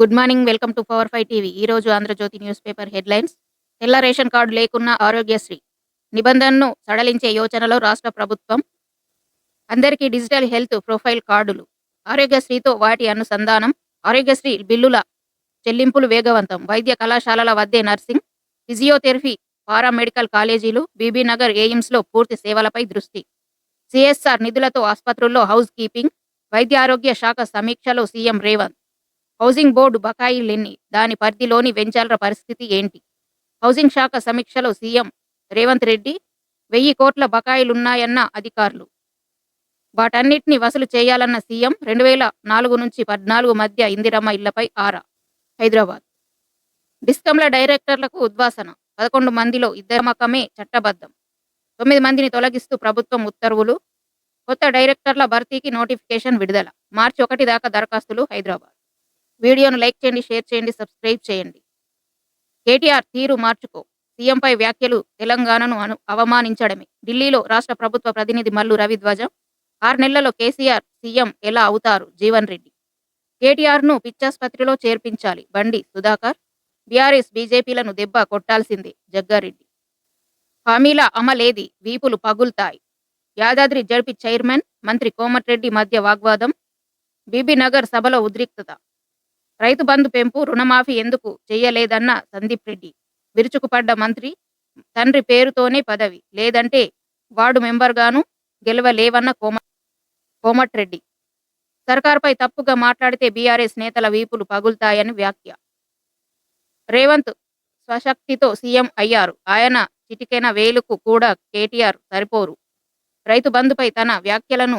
Good morning welcome to power five TV. ఈ రోజు Andhra Jyothi news paper headlines. తెల్ల ration card లేకున్న ఆరోగ్యశ్రీ. నిబంధనను సడలించే యోచనలో రాష్ట్ర ప్రభుత్వం. అందరికీ డిజిటల్ హెల్త్ ప్రొఫైల్ కార్డులు. ఆరోగ్యశ్రీతో వాటి అనుసంధానం ఆరోగ్యశ్రీ బిల్లుల చెల్లింపులు వేగవంతం. వైద్య కళాశాలల వద్దే నర్సింగ్ ఫిజియోథెరపీ పారామెడికల్ కాలేజీలు బీబీనగర్ ఎయిమ్స్లో పూర్తి సేవలపై దృష్టి. సిఎస్ఆర్ నిధులతో ఆసుపత్రుల్లో హౌస్ కీపింగ్ వైద్య ఆరోగ్య శాఖ సమీక్షలో సీఎం రేవంత్. హౌసింగ్ బోర్డు బకాయిలెన్ని దాని పరిధిలోని వెంచాలర పరిస్థితి ఏంటి? హౌసింగ్ శాఖ సమీక్షలో సీఎం రేవంత్ రెడ్డి వెయ్యి కోట్ల బకాయిలున్నాయన్న అధికారులు. వాటన్నిటిని వసూలు చేయాలన్న సీఎం రెండు వేల నాలుగు నుంచి పద్నాలుగు మధ్య ఇందిరమ్మ ఇళ్ళపై ఆరా. హైదరాబాద్. డిస్కంల డైరెక్టర్లకు ఉద్వాసన. పదకొండు మందిలో ఇద్దరు మకమే చట్టబద్ధం. తొమ్మిది మందిని తొలగిస్తూ ప్రభుత్వం ఉత్తర్వులు. కొత్త డైరెక్టర్ల భర్తీకి నోటిఫికేషన్ విడుదల. మార్చి ఒకటి దాకా దరఖాస్తులు హైదరాబాద్. వీడియోను లైక్ చేయండి షేర్ చేయండి సబ్స్క్రైబ్ చేయండి. కేటీఆర్ తీరు మార్చుకో. సీఎంపై వ్యాఖ్యలు తెలంగాణను అను అవమానించడమే. ఢిల్లీలో రాష్ట్ర ప్రభుత్వ ప్రతినిధి మల్లు రవిధ్వజం. ఆరు నెలల్లో కేసీఆర్ సీఎం ఎలా అవుతారు? జీవన్ రెడ్డి. కేటీఆర్ను పిచ్చాసుపత్రిలో చేర్పించాలి. బండి సుధాకర్. బీఆర్ఎస్ బీజేపీలను దెబ్బ కొట్టాల్సిందే జగ్గారెడ్డి. హామీల అమలేది. వీపులు పగులుతాయి. యాదాద్రి జడ్పీ చైర్మన్ మంత్రి కోమటిరెడ్డి మధ్య వాగ్వాదం. బీబీనగర్ సభలో ఉద్రిక్తత. రైతు బంధు పెంపు రుణమాఫీ ఎందుకు చేయలేదన్న సందీప్ రెడ్డి. విరుచుకుపడ్డ మంత్రి తండ్రి పేరుతోనే పదవి లేదంటే వార్డు మెంబర్గాను గెలవలేవన్న కోమ కోమట్రెడ్డి. సర్కార్పై తప్పుగా మాట్లాడితే బీఆర్ఎస్ నేతల వీపులు పగులుతాయని వ్యాఖ్య. రేవంత్ స్వశక్తితో సీఎం అయ్యారు. ఆయన చిటికెన వేలుకు కూడా కేటీఆర్ సరిపోరు. రైతు బంధుపై తన వ్యాఖ్యలను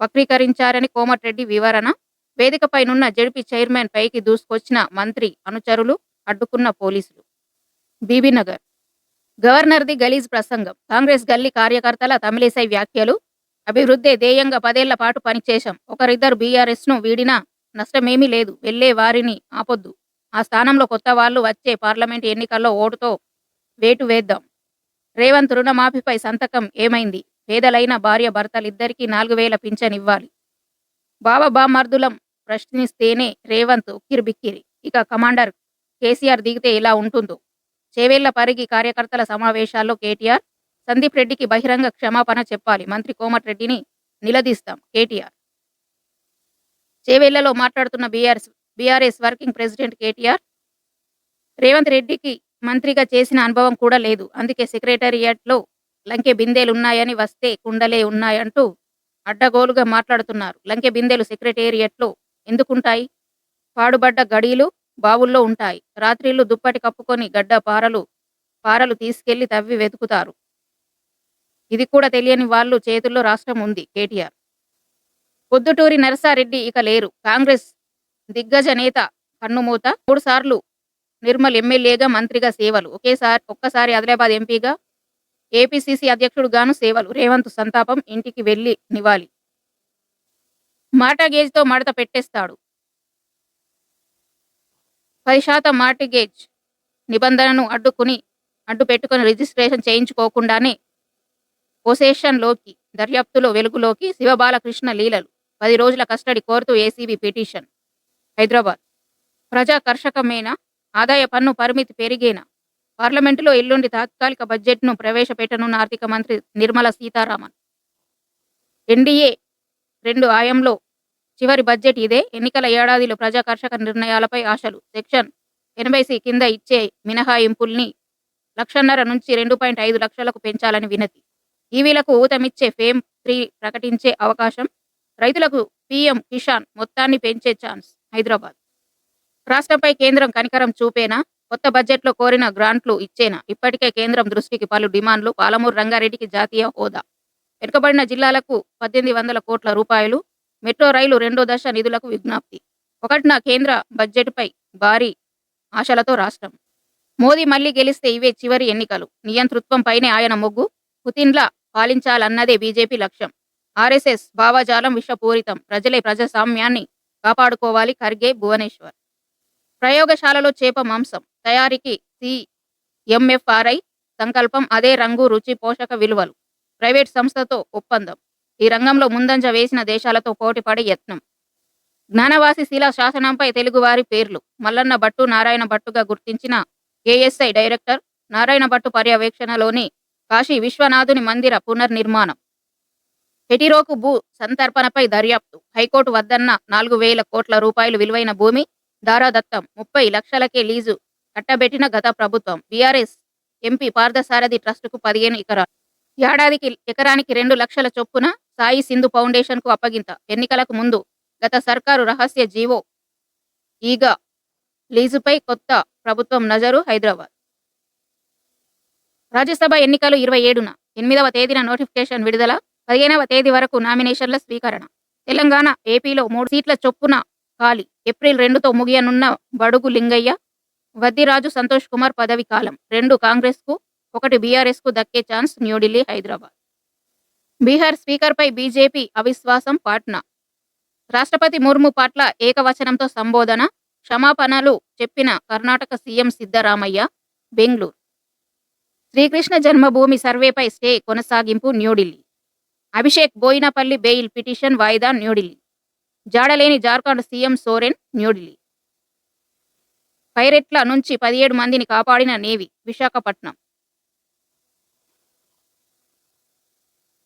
వక్రీకరించారని కోమటిరెడ్డి వివరణ వేదికపైనున్న జడ్పీ చైర్మన్ పైకి దూసుకొచ్చిన మంత్రి అనుచరులు అడ్డుకున్న పోలీసులు. బీబీనగర్ గవర్నర్ది గలీజ్ ప్రసంగం. కాంగ్రెస్ గల్లీ కార్యకర్తల తమిళిసై వ్యాఖ్యలు. అభివృద్ధే ధ్యేయంగా పదేళ్ళ పాటు పనిచేశాం. ఒకరిద్దరు బీఆర్ఎస్ను వీడినా నష్టమేమీ లేదు. వెళ్ళే వారిని ఆపొద్దు. ఆ స్థానంలో కొత్త వాళ్ళు వచ్చే పార్లమెంట్ ఎన్నికల్లో ఓటుతో వేటు వేద్దాం. రేవంత్ రుణమాఫీపై సంతకం ఏమైంది? పేదలైన భార్య భర్తలిద్దరికీ నాలుగు వేల పింఛన్ ఇవ్వాలి. బావ బామర్దులం ప్రశ్నిస్తేనే రేవంత్ ఉక్కిరి బిక్కిరి ఇక కమాండర్ కేసీఆర్ దిగితే ఇలా ఉంటుందో? చేవేళ్ళ పరిగి కార్యకర్తల సమావేశాల్లో కేటీఆర్ సందీప్ రెడ్డికి బహిరంగ క్షమాపణ చెప్పాలి. మంత్రి కోమటిరెడ్డిని నిలదీస్తాం కేటీఆర్. చేవేళ్ళలో మాట్లాడుతున్న BRS BRS working president KTR Revanth రెడ్డికి మంత్రిగా చేసిన అనుభవం కూడా లేదు. అందుకే సెక్రటేరియట్లో లంకె బిందెలున్నాయని వస్తే కుండలే ఉన్నాయంటూ అడ్డగోలుగా మాట్లాడుతున్నారు. లంకె బిందెలు సెక్రటేరియట్లో ఎందుకుంటాయి? పాడుబడ్డ గడీలు బావుల్లో ఉంటాయి. రాత్రిళ్ళు దుప్పటి కప్పుకొని గడ్డ పారలు పారలు తీసుకెళ్ళి తవ్వి వెతుకుతారు. ఇది కూడా తెలియని వాళ్ళు చేతుల్లో రాష్ట్రం ఉంది కేటీఆర్. పొద్దుటూరి నరసారెడ్డి ఇక లేరు. కాంగ్రెస్ దిగ్గజ నేత కన్నుమూత మూడు సార్లు నిర్మల్ ఎమ్మెల్యేగా మంత్రిగా సేవలు. ఒకేసారి ఒక్కసారి ఆదిలాబాద్ ఎంపీగా ఏపీసీసీ అధ్యక్షుడు గాను సేవలు. రేవంత్ సంతాపం ఇంటికి వెళ్ళి నివాలి. మాటగేజ్తో మడత పెట్టేస్తాడు. పది శాతం మార్టిగేజ్ నిబంధనను అడ్డుకుని అడ్డు పెట్టుకుని రిజిస్ట్రేషన్ చేయించుకోకుండానే పొసేషన్లోకి దర్యాప్తులో వెలుగులోకి శివబాలకృష్ణ లీలలు పది రోజుల కస్టడీ కోరుతూ ఏసీబీ పిటిషన్. హైదరాబాద్. ప్రజాకర్షకమేనా? ఆదాయ పన్ను పరిమితి పెరిగేనా? పార్లమెంటులో ఎల్లుండి తాత్కాలిక బడ్జెట్ను ప్రవేశపెట్టనున్న ఆర్థిక మంత్రి నిర్మలా సీతారామన్. ఎన్డీఏ రెండు ఆయంలో. చివరి బడ్జెట్ ఇదే. ఎన్నికల ఏడాదిలో ప్రజా కర్షక నిర్ణయాలపై ఆశలు. సెక్షన్ ఎనభై సి కింద ఇచ్చే మినహాయింపుల్ని లక్షన్నర నుంచి రెండు పాయింట్ ఐదు లక్షలకు పెంచాలని వినతి. ఈవీలకు ఊతమిచ్చే ఫేమ్ త్రీ ప్రకటించే అవకాశం. రైతులకు పీఎం కిసాన్ మొత్తాన్ని పెంచే ఛాన్స్. హైదరాబాద్. రాష్ట్రంపై కేంద్రం కనికరం చూపేనా? కొత్త బడ్జెట్లో కోరిన గ్రాంట్లు ఇచ్చేనా? ఇప్పటికే కేంద్రం దృష్టికి పలు డిమాండ్లు. పాలమూరు రంగారెడ్డికి జాతీయ హోదా. వెనుకబడిన జిల్లాలకు పద్దెనిమిది వందల కోట్ల రూపాయలు మెట్రో రైలు రెండో దశ నిధులకు విజ్ఞప్తి. ఒకటిన కేంద్ర బడ్జెట్పై భారీ ఆశలతో రాష్ట్రం. మోదీ మళ్ళీ గెలిస్తే ఇవే చివరి ఎన్నికలు. నియంతృత్వంపైనే ఆయన మొగ్గు. పుతిన్లా పాలించాలన్నదే బీజేపీ లక్ష్యం. ఆర్ఎస్ఎస్ భావజాలం విషపూరితం. ప్రజలే ప్రజాస్వామ్యాన్ని కాపాడుకోవాలి ఖర్గే భువనేశ్వర్. ప్రయోగశాలలో చేప మాంసం. తయారీకి సిఎంఎఫ్ఆర్ఐ సంకల్పం అదే రంగు రుచి పోషక విలువలు. ప్రైవేట్ సంస్థతో ఒప్పందం. ఈ రంగంలో ముందంజ వేసిన దేశాలతో పోటీపడే యత్నం. జ్ఞానవాసి శిలా శాసనంపై తెలుగువారి పేర్లు. మల్లన్న భట్టు నారాయణ భట్టుగా గుర్తించిన ఏఎస్ఐ డైరెక్టర్ నారాయణ భట్టు పర్యవేక్షణలోని కాశీ విశ్వనాథుని మందిర పునర్నిర్మాణం. పెటిరోకు భూ సంతర్పణపై దర్యాప్తు. హైకోర్టు వద్దన్న నాలుగు వేల కోట్ల రూపాయలు విలువైన భూమి దారాదత్తం ముప్పై లక్షలకే లీజు కట్టబెట్టిన గత ప్రభుత్వం. బీఆర్ఎస్ ఎంపీ పార్థసారథి ట్రస్టుకు పదిహేను ఎకరాలు. ఏడాదికి ఎకరానికి రెండు లక్షల చొప్పున సాయి సింధు ఫౌండేషన్కు అప్పగింత ఎన్నికలకు ముందు గత సర్కారు రహస్య జీవో ఈగ లీజుపై కొత్త ప్రభుత్వం నజరు హైదరాబాద్. రాజ్యసభ ఎన్నికలు ఇరవై ఏడున ఎనిమిదవ తేదీన నోటిఫికేషన్ విడుదల పదిహేనవ తేదీ వరకు నామినేషన్ల స్వీకరణ. తెలంగాణ ఏపీలో మూడు సీట్ల చొప్పున ఖాళీ ఏప్రిల్ రెండుతో ముగియనున్న బడుగు లింగయ్య వద్దిరాజు సంతోష్ కుమార్ పదవి కాలం రెండు కాంగ్రెస్కు ఒకటి బీఆర్ఎస్కు దక్కే ఛాన్స్ న్యూఢిల్లీ హైదరాబాద్. బీహార్ స్పీకర్పై బీజేపీ అవిశ్వాసం పాట్నా. రాష్ట్రపతి ముర్ము పట్ల ఏకవచనంతో సంబోధన క్షమాపణలు చెప్పిన కర్ణాటక సీఎం సిద్ధరామయ్య బెంగళూరు. శ్రీకృష్ణ జన్మభూమి సర్వేపై స్టే కొనసాగింపు న్యూఢిల్లీ. అభిషేక్ బోయినపల్లి బెయిల్ పిటిషన్ వాయిదా న్యూఢిల్లీ. జాడలేని జార్ఖండ్ సీఎం సోరెన్ న్యూఢిల్లీ. పైరెట్ల నుంచి పదిహేడు మందిని కాపాడిన నేవీ విశాఖపట్నం.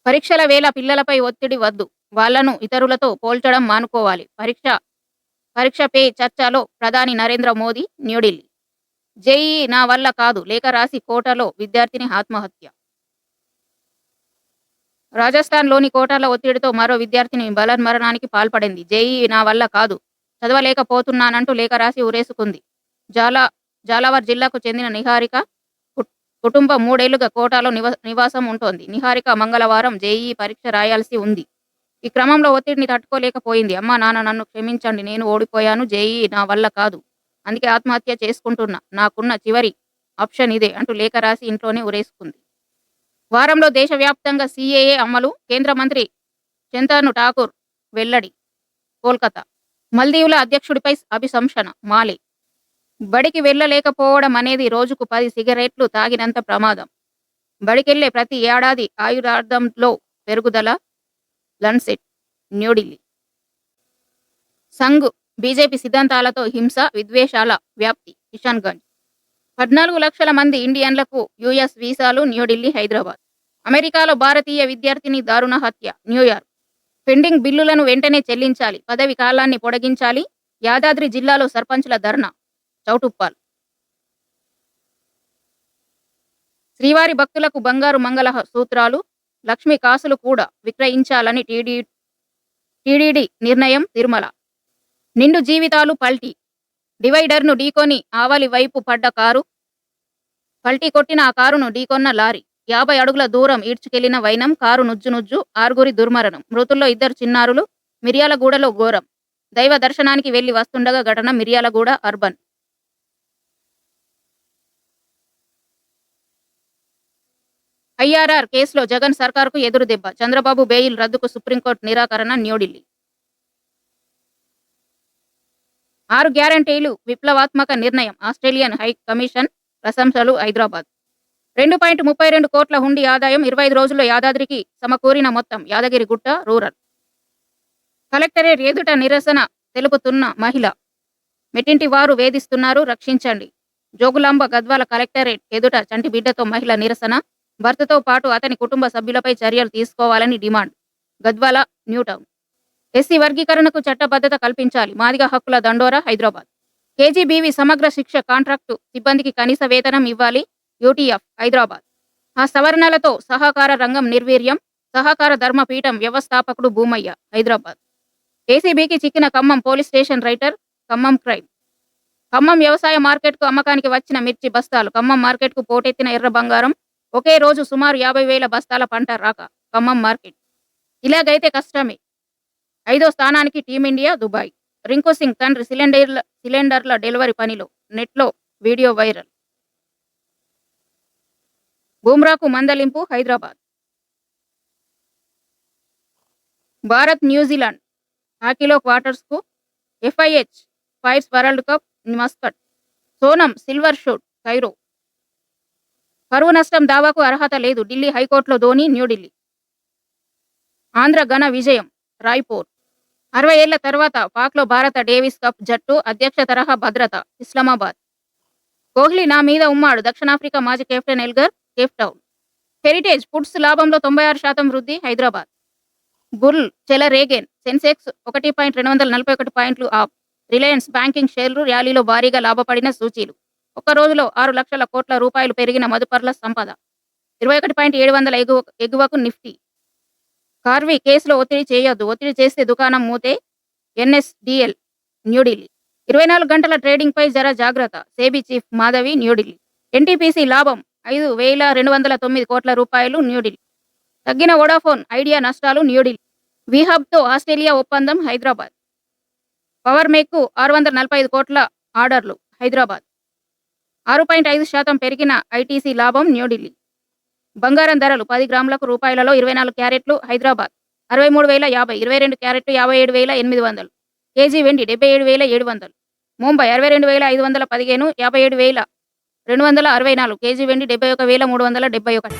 పరీక్షల వేళ పిల్లలపై ఒత్తిడి వద్దు. వాళ్ళను ఇతరులతో పోల్చడం మానుకోవాలి. పరీక్ష పరీక్ష పే చర్చలో ప్రధాని నరేంద్ర మోదీ న్యూఢిల్లీ. జేఈ నా వల్ల కాదు. లేఖ రాసి కోటలో విద్యార్థిని ఆత్మహత్య. రాజస్థాన్లోని కోటాల ఒత్తిడితో మరో విద్యార్థిని బలన్మరణానికి పాల్పడింది. జేఈ నా వల్ల కాదు. చదవలేకపోతున్నానంటూ లేఖ రాసి ఉరేసుకుంది. జాలా జాలావర్ జిల్లాకు చెందిన నిహారిక కుటుంబం మూడేళ్ళుగా కోటాలో నివాసం ఉంటోంది. నిహారిక మంగళవారం జేఈ పరీక్ష రాయాల్సి ఉంది. ఈ క్రమంలో ఒత్తిడిని తట్టుకోలేకపోయింది. అమ్మా నాన్న నన్ను క్షమించండి నేను ఓడిపోయాను జేఈ నా వల్ల కాదు. అందుకే ఆత్మహత్య చేసుకుంటున్నా. నాకున్న చివరి ఆప్షన్ ఇదే అంటూ లేఖ రాసి ఇంట్లోనే ఉరేసుకుంది. వారంలో దేశవ్యాప్తంగా సిఏఏ అమలు కేంద్ర మంత్రి చంతను ఠాకూర్ వెల్లడి కోల్కతా. మల్దీవుల అధ్యక్షుడిపై అభిశంసన మాలే బడికి వెళ్ళలేకపోవడం అనేది రోజుకు పది సిగరెట్లు తాగినంత ప్రమాదం. బడికెళ్ళే ప్రతి ఏడాది ఆయురార్థంలో పెరుగుదల లన్సెట్ న్యూఢిల్లీ సంఘ్ బీజేపీ సిద్ధాంతాలతో హింస విద్వేషాల వ్యాప్తి కిషన్గంజ్. పద్నాలుగు లక్షల మంది ఇండియన్లకు యుఎస్ వీసాలు న్యూఢిల్లీ హైదరాబాద్. అమెరికాలో భారతీయ విద్యార్థిని దారుణ హత్య న్యూయార్క్ పెండింగ్ బిల్లులను వెంటనే చెల్లించాలి పదవి కాలాన్ని పొడిగించాలి యాదాద్రి జిల్లాలో సర్పంచ్ల ధర్నా. చౌటుప్పాల్ శ్రీవారి భక్తులకు బంగారు మంగళ సూత్రాలు లక్ష్మి కాసులు కూడా విక్రయించాలని టీడీ టీడీడీ నిర్ణయం తిరుమల. నిండు జీవితాలు పల్టీ. డివైడర్ను ఢీకొని ఆవలి వైపు పడ్డ కారు పల్టీ కొట్టిన ఆ కారును ఢీకొన్న లారీ. యాభై అడుగుల దూరం ఈడ్చుకెళ్ళిన వైనం కారు నుజ్జు నుజ్జు ఆరుగురి దుర్మరణం. మృతుల్లో ఇద్దరు చిన్నారులు మిర్యాలగూడలో ఘోరం. దైవ దర్శనానికి వెళ్ళి వస్తుండగా ఘటన మిర్యాలగూడ అర్బన్. ఐఆర్ఆర్ కేసులో జగన్ సర్కార్కు ఎదురు దెబ్బ. చంద్రబాబు బెయిల్ రద్దుకు సుప్రీంకోర్టు నిరాకరణ న్యూఢిల్లీ. ఆరు గ్యారంటీలు విప్లవాత్మక నిర్ణయం ఆస్ట్రేలియన్ హై కమిషన్ ప్రశంసలు హైదరాబాద్. రెండు పాయింట్ ముప్పై రెండు కోట్ల హుండీ ఆదాయం ఇరవై ఐదు రోజుల్లో యాదాద్రికి సమకూరిన మొత్తం యాదగిరి గుట్ట రూరల్. కలెక్టరేట్ ఎదుట నిరసన తెలుపుతున్న మహిళ మెట్టింటి వారు వేధిస్తున్నారు రక్షించండి. జోగులాంబ గద్వాల కలెక్టరేట్ ఎదుట చంటి బిడ్డతో మహిళ నిరసన భర్తతో పాటు అతని కుటుంబ సభ్యులపై చర్యలు తీసుకోవాలని డిమాండ్. గద్వాల న్యూటౌన్. ఎస్సీ వర్గీకరణకు చట్టబద్ధత కల్పించాలి. మాదిగ హక్కుల దండోరా హైదరాబాద్. కేజీబీవి సమగ్ర శిక్ష కాంట్రాక్టు సిబ్బందికి కనీస వేతనం ఇవ్వాలి. యూటీఎఫ్ హైదరాబాద్. ఆ సవరణలతో సహకార రంగం నిర్వీర్యం సహకార ధర్మపీఠం వ్యవస్థాపకుడు భూమయ్య హైదరాబాద్. ఏసీబీకి చిక్కిన Khammam police station writer Khammam crime. Khammam వ్యవసాయ మార్కెట్కు అమ్మకానికి వచ్చిన మిర్చి బస్తాలు ఖమ్మం మార్కెట్కు పోటెత్తిన ఎర్ర బంగారం ఒకే రోజు సుమారు యాభై వేల బస్తాల పంట రాక ఖమ్మం మార్కెట్. ఇలాగైతే కష్టమే. ఐదో స్థానానికి టీమిండియా దుబాయ్. రింకు సింగ్ తండ్రి సిలిండర్ల సిలిండర్ల డెలివరీ పనిలో నెట్లో వీడియో వైరల్. బుమ్రాకు మందలింపు హైదరాబాద్. భారత్ న్యూజిలాండ్ హాకీలో క్వార్టర్స్కు FIH fives world cup Muscat. Sonam silver shoot Cairo కరువు నష్టం దావాకు అర్హత లేదు. ఢిల్లీ హైకోర్టులో ధోని న్యూఢిల్లీ ఆంధ్ర ఘన విజయం రాయ్పూర్. అరవై ఏళ్ళ తర్వాత పాక్లో భారత డేవిస్ కప్ జట్టు అధ్యక్ష తరహా భద్రత ఇస్లామాబాద్. కోహ్లీ నా మీద ఉమ్మాడు. దక్షిణాఫ్రికా మాజీ captain Elgar Cape Town. Heritage Foods లాభంలో తొంభై ఆరు శాతం వృద్ధి హైదరాబాద్. బుల్ చెలరేగెన్ సెన్సెక్స్ ఒకటి పాయింట్ రెండు వందల నలభై ఒకటి పాయింట్లు ఆప్ రిలయన్స్ బ్యాంకింగ్ షేర్లు ర్యాలీలో భారీగా లాభపడిన సూచీలు. ఒక్క రోజులో ఆరు లక్షల కోట్ల రూపాయలు పెరిగిన మదుపర్ల సంపద. ఇరవై ఒకటి పాయింట్ ఏడు వందల ఎగువ ఎగువకు నిఫ్టీ. కార్వి కేసులో ఒత్తిడి చేయొద్దు. ఒత్తిడి చేస్తే దుకాణం మూతే ఎన్ఎస్డిఎల్ న్యూఢిల్లీ ఇరవై నాలుగు గంటల ట్రేడింగ్ పై జర జాగ్రత్త. SEBI chief Madhabi New Delhi NTPC లాభం ఐదు వేల రెండు వందల తొమ్మిది కోట్ల రూపాయలు న్యూఢిల్లీ తగ్గిన వోడాఫోన్ ఐడియా నష్టాలు న్యూఢిల్లీ విహబ్తో ఆస్ట్రేలియా ఒప్పందం హైదరాబాద్. పవర్ మేక్కు ఆరు వందల నలభై ఐదు కోట్ల ఆర్డర్లు హైదరాబాద్. ఆరు పాయింట్ ఐదు శాతం పెరిగిన ఐటీసీ లాభం న్యూఢిల్లీ. బంగారం ధరలు పది గ్రాములకు రూపాయలలో ఇరవై నాలుగు క్యారెట్లు హైదరాబాద్ అరవై మూడు వేల యాభై ఇరవై రెండు క్యారెట్లు యాభై ఏడు వేల ఎనిమిది వందలు. కేజీ వెండి డెబ్బై ఏడు వేల ఏడు వందలు. ముంబై అరవై రెండు వేల ఐదు వందల పదిహేను యాభై ఏడు వేల రెండు వందల అరవై నాలుగు. కేజీ వెండి డెబ్బై ఒక వేల మూడు వందల డెబ్బై ఒకటి.